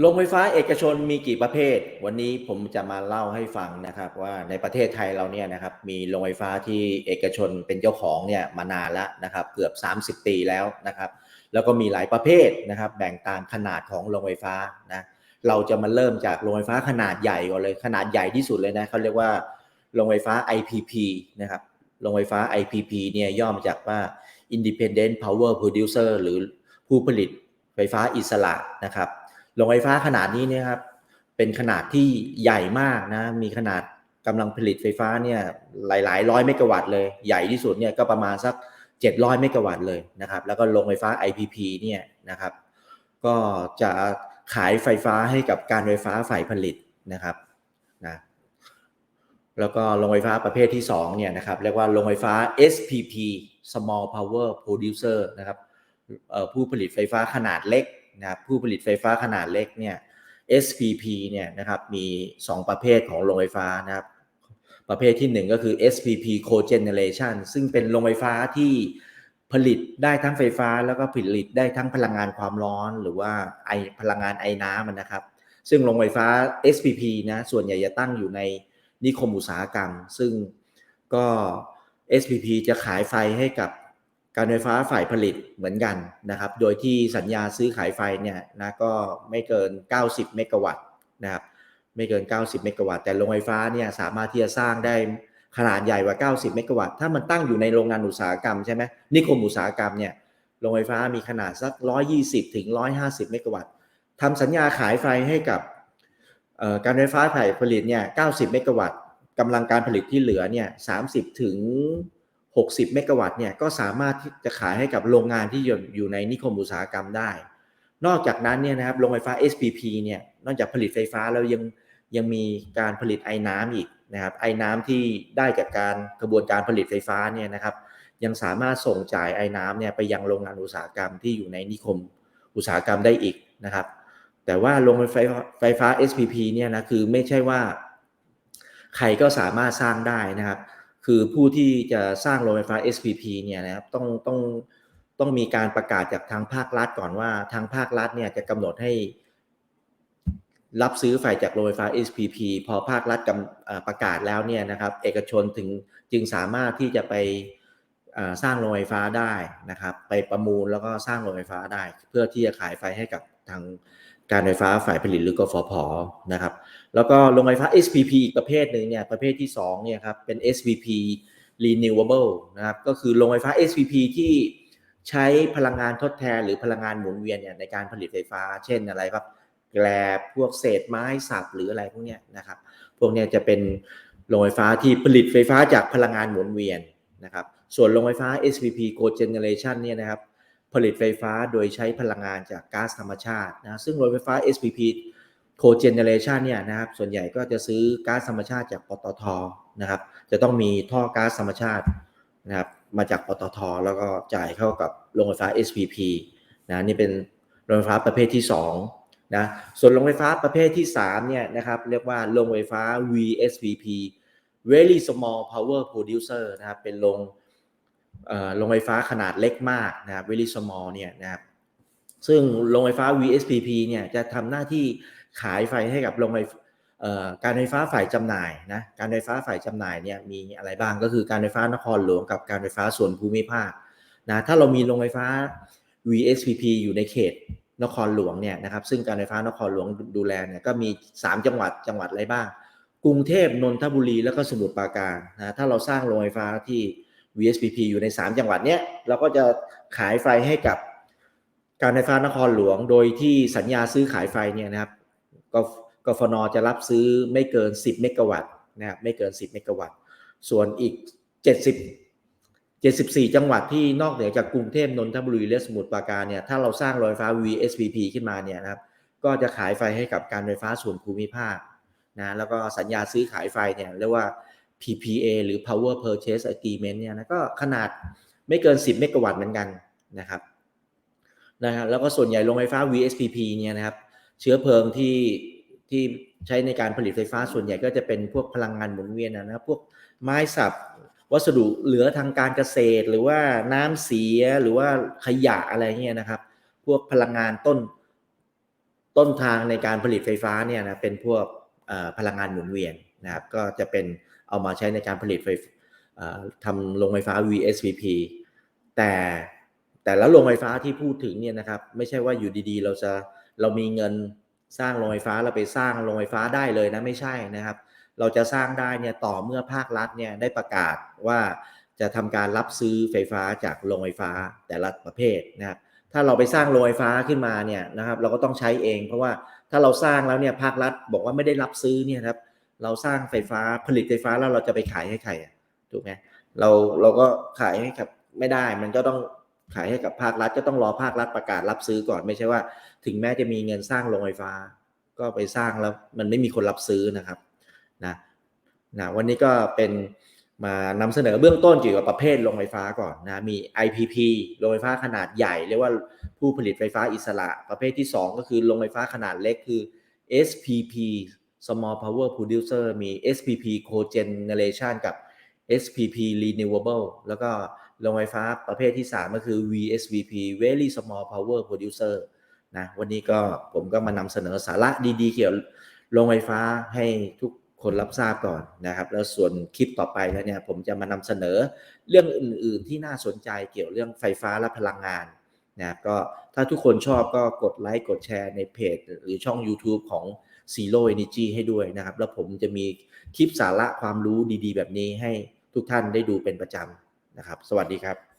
โรงไฟฟ้าเอกชนมีกี่ประเภท วันนี้ผมจะมาเล่าให้ฟังนะครับ ว่าในประเทศไทยเราเนี่ยนะครับมีโรงไฟฟ้าที่เอกชนเป็นเจ้าของเนี่ยมานานแล้วนะครับ เกือบ 30 ปีแล้วนะครับ แล้วก็มีหลายประเภทนะครับ แบ่งตามขนาดของโรงไฟฟ้านะเราจะมาเริ่มจากโรงไฟฟ้าขนาดใหญ่ก่อนเลยขนาดใหญ่ที่สุดเลยนะเขาเรียกว่าโรงไฟฟ้า IPP นะครับโรงไฟฟ้า IPP เนี่ยย่อมาจากว่า Independent Power Producer หรือผู้ผลิตไฟฟ้าอิสระนะครับ โรงไฟฟ้าขนาดนี้เนี่ยครับ เป็นขนาดที่ใหญ่มากนะ มีขนาดกำลังผลิตไฟฟ้าเนี่ยหลาย ๆ ร้อยเมกะวัตต์เลย ใหญ่ที่สุดเนี่ยก็ประมาณสัก 700 เมกะวัตต์เลยนะครับ แล้วก็โรงไฟฟ้า IPP เนี่ยนะครับ ก็จะขายไฟฟ้าให้กับการไฟฟ้าฝ่ายผลิตนะครับนะแล้วก็โรงไฟฟ้าประเภทที่2เนี่ยนะครับเรียกว่าโรงไฟฟ้า SPP Small Power Producer นะครับผู้ผลิตไฟฟ้าขนาดเล็ก นะครับผู้ผลิตไฟฟ้าขนาดเล็กเนี่ย SPP เนี่ยนะครับมี 2 ประเภทของโรงไฟฟ้านะครับประเภทที่ 1 ก็คือ SPP Cogeneration ซึ่งเป็นโรงไฟฟ้าที่ผลิตได้ทั้งไฟฟ้าแล้วก็ผลิตได้ทั้งพลังงานความร้อนหรือว่าไอพลังงานไอน้ำนะครับ ซึ่งโรงไฟฟ้า SPP นะส่วนใหญ่จะตั้งอยู่ในนิคมอุตสาหกรรม ซึ่งก็ SPP จะขายไฟให้กับ การไฟฟ้าฝ่ายผลิตเหมือนกันนะครับ โดยที่สัญญาซื้อขายไฟเนี่ยนะก็ไม่เกิน 90 เมกะวัตต์นะครับ ไม่เกิน 90 เมกะวัตต์ แต่โรงไฟฟ้าเนี่ยสามารถที่จะสร้างได้ขนาดใหญ่กว่า 90 เมกะวัตต์ ถ้ามันตั้งอยู่ในโรงงานอุตสาหกรรมใช่ไหมนิคมอุตสาหกรรมเนี่ย โรงไฟฟ้ามีขนาดสัก 120 ถึง 150 เมกะวัตต์ทำสัญญาขายไฟให้กับการไฟฟ้าฝ่ายผลิตเนี่ย 90 เมกะวัตต์กำลังการผลิตที่เหลือเนี่ย 30 ถึง 60 เมกะวัตต์เนี่ยก็สามารถที่จะขายให้กับโรงงานที่อยู่ในนิคมอุตสาหกรรมได้ นอกจากนั้นเนี่ยนะครับโรงไฟฟ้า SPP เนี่ยนอกจากผลิตไฟฟ้าแล้วยังยังมีการผลิตไอ้น้ำอีกนะครับไอ้น้ำที่ได้จากการกระบวนการผลิตไฟฟ้าเนี่ยนะครับยังสามารถส่งจ่ายไอ้น้ำเนี่ยไปยังโรงงานอุตสาหกรรมที่อยู่ในนิคมอุตสาหกรรมได้อีกนะครับแต่ว่าโรงไฟไฟฟ้า SPP เนี่ยนะคือไม่ใช่ว่าใครก็สามารถสร้างได้นะครับ คือผู้ที่จะสร้างโรงไฟฟ้า SPP เนี่ยนะครับต้องต้องต้องมีการประกาศจากทางภาครัฐก่อนว่าทางภาครัฐเนี่ยจะกำหนดให้ รับซื้อไฟจากโรงไฟฟ้า SPP พอภาครัฐกำประกาศแล้วเนี่ยนะครับ เอกชนถึงจึงสามารถที่จะไปสร้างโรงไฟฟ้าได้นะครับ ไปประมูลแล้วก็สร้างโรงไฟฟ้าได้ เพื่อที่จะขายไฟให้กับทาง การไฟฟ้าฝ่ายผลิตหรือกฟผนะครับ แล้วก็โรงไฟฟ้า SPP อีกประเภทหนึ่งเนี่ยประเภทที่2เนี่ยครับเป็น SPP renewable นะครับก็คือโรงไฟฟ้า SPP ที่ใช้พลังงานทดแทนหรือพลังงานหมุนเวียนเนี่ยในการผลิตไฟฟ้า เช่นอะไรครับแกลบพวกเศษไม้สับหรืออะไรพวกนี้นะครับพวกนี้จะเป็นโรงไฟฟ้าที่ผลิตไฟฟ้าจากพลังงานหมุนเวียนนะครับส่วนโรงไฟฟ้า SPP cogeneration เนี่ยนะครับ ผลิตไฟฟ้าโดยใช้พลังงานจากก๊าซธรรมชาตินะซึ่งโรงไฟฟ้า SPP cogeneration เนี่ยนะครับส่วนใหญ่ก็จะซื้อก๊าซธรรมชาติจากปตทนะครับ จะต้องมีท่อก๊าซธรรมชาตินะครับมาจากปตท แล้วก็จ่ายเข้ากับโรงไฟฟ้า SPP นะนี่เป็นโรงไฟฟ้าประเภทที่2นะส่วนโรงไฟฟ้าประเภทที่3เนี่ยนะครับเรียกว่าโรงไฟฟ้า VSPP very small power producer นะครับเป็นโรง โรงไฟฟ้าขนาดเล็กมากนะครับ very small เนี่ยนะครับซึ่งโรงไฟฟ้า VSPP เนี่ยจะทำหน้าที่ขายไฟให้กับโรงไฟการไฟฟ้าฝ่ายจำหน่ายนะการไฟฟ้าฝ่ายจำหน่ายเนี่ยมีอะไรบ้างก็คือการไฟฟ้านครหลวงกับการไฟฟ้าส่วนภูมิภาคนะถ้าเรามีโรงไฟฟ้า VSPP อยู่ในเขตนครหลวงเนี่ยนะครับซึ่งการไฟฟ้านครหลวงดูแลเนี่ยก็มี 3 จังหวัดจังหวัดอะไรบ้าง กรุงเทพนนทบุรีแล้วก็สมุทรปราการนะถ้าเราสร้างโรงไฟฟ้าที่ VSPP อยู่ใน 3 จังหวัดเนี้ยเราก็จะขายไฟให้กับการไฟฟ้านครหลวง โดยที่สัญญาซื้อขายไฟเนี่ยนะครับกกฟนจะรับซื้อไม่เกิน 10 เมกะวัตต์นะครับไม่เกิน 10 เมกะวัตต์ ส่วนอีก 70 74 จังหวัดที่นอกเหนือจากกรุงเทพนนทบุรีและสมุทรปราการเนี่ยถ้าเราสร้างโรงไฟฟ้า VSPP ขึ้นมาเนี่ยนะครับก็จะขายไฟให้กับการไฟฟ้าส่วนภูมิภาคนะแล้วก็สัญญาซื้อขายไฟเนี่ยเรียกว่า PPA หรือ Power Purchase Agreement เนี่ยนะก็ขนาดไม่เกิน 10 เมกะวัตต์เหมือนกันนะครับนะฮะแล้วก็ส่วนใหญ่โรงไฟฟ้า VSPP เนี่ยนะครับเชื้อเพลิงที่ที่ใช้ในการผลิตไฟฟ้าส่วนใหญ่ก็จะเป็นพวกพลังงานหมุนเวียนนะพวกไม้สับวัสดุเหลือทางการเกษตร หรือว่าน้ำเสียหรือว่าขยะอะไรเงี้ยนะครับ พวกพลังงานต้นต้นทางในการผลิตไฟฟ้าเนี่ยนะเป็นพวกพลังงานหมุนเวียนนะครับ ก็จะเป็น เอามาใช้ในการผลิตไฟทำโรงไฟฟ้า VSVP แต่แต่ละโรงไฟฟ้าที่พูดถึงเนี่ยนะครับไม่ใช่ว่าอยู่ดีๆ เราจะเรามีเงินสร้างโรงไฟฟ้าเราไปสร้างโรงไฟฟ้าได้เลยนะไม่ใช่นะครับ เราจะสร้างได้เนี่ยต่อเมื่อภาครัฐเนี่ยได้ประกาศว่าจะทำการรับซื้อไฟฟ้าจากโรงไฟฟ้าแต่ละประเภทนะครับถ้าเราไปสร้างโรงไฟฟ้าขึ้นมาเนี่ยนะครับ เราก็ต้องใช้เอง เพราะว่าถ้าเราสร้างแล้วเนี่ยภาครัฐบอกว่าไม่ได้รับซื้อเนี่ยครับ เราสร้างไฟฟ้าผลิตไฟฟ้าแล้วเราจะไปขายให้ใครถูกไหมเราเราก็ขายให้กับไม่ได้ มันก็ต้องขายให้กับภาครัฐก็ต้องรอภาครัฐประกาศรับซื้อก่อนไม่ใช่ว่า ถึงแม้จะมีเงินสร้างโรงไฟฟ้า ก็ไปสร้างแล้วมันไม่มีคนรับซื้อนะครับนะนะวันนี้ก็เป็นมานำเสนอเบื้องต้นเกี่ยวกับประเภทโรงไฟฟ้าก่อนนะมี IPP โรงไฟฟ้าขนาดใหญ่ เรียกว่าผู้ผลิตไฟฟ้าอิสระ ประเภทที่ 2 ก็คือโรงไฟฟ้าขนาดเล็กคือ SPP Small Power Producer มี SPP Cogeneration กับ SPP Renewable แล้วก็โรงไฟฟ้าประเภทที่ 3 ก็คือ VSVP Very Small Power Producer นะวันนี้ก็ผมก็มานำเสนอสาระดีๆ เกี่ยวกับโรงไฟฟ้าให้ทุกคนรับทราบก่อนนะครับ แล้วส่วนคลิปต่อไปแล้วเนี่ยผมจะมานำเสนอเรื่องอื่น ๆ ที่น่าสนใจเกี่ยวเรื่องไฟฟ้าและพลังงาน นะครับก็ถ้าทุกคนชอบก็กดไลค์กดแชร์ในเพจ หรือช่อง YouTube ของ Zero Energy ให้ด้วยนะครับ แล้วผมจะมีคลิปสาระความรู้ดีๆ แบบนี้ให้ทุกท่านได้ดูเป็นประจำนะครับ สวัสดีครับ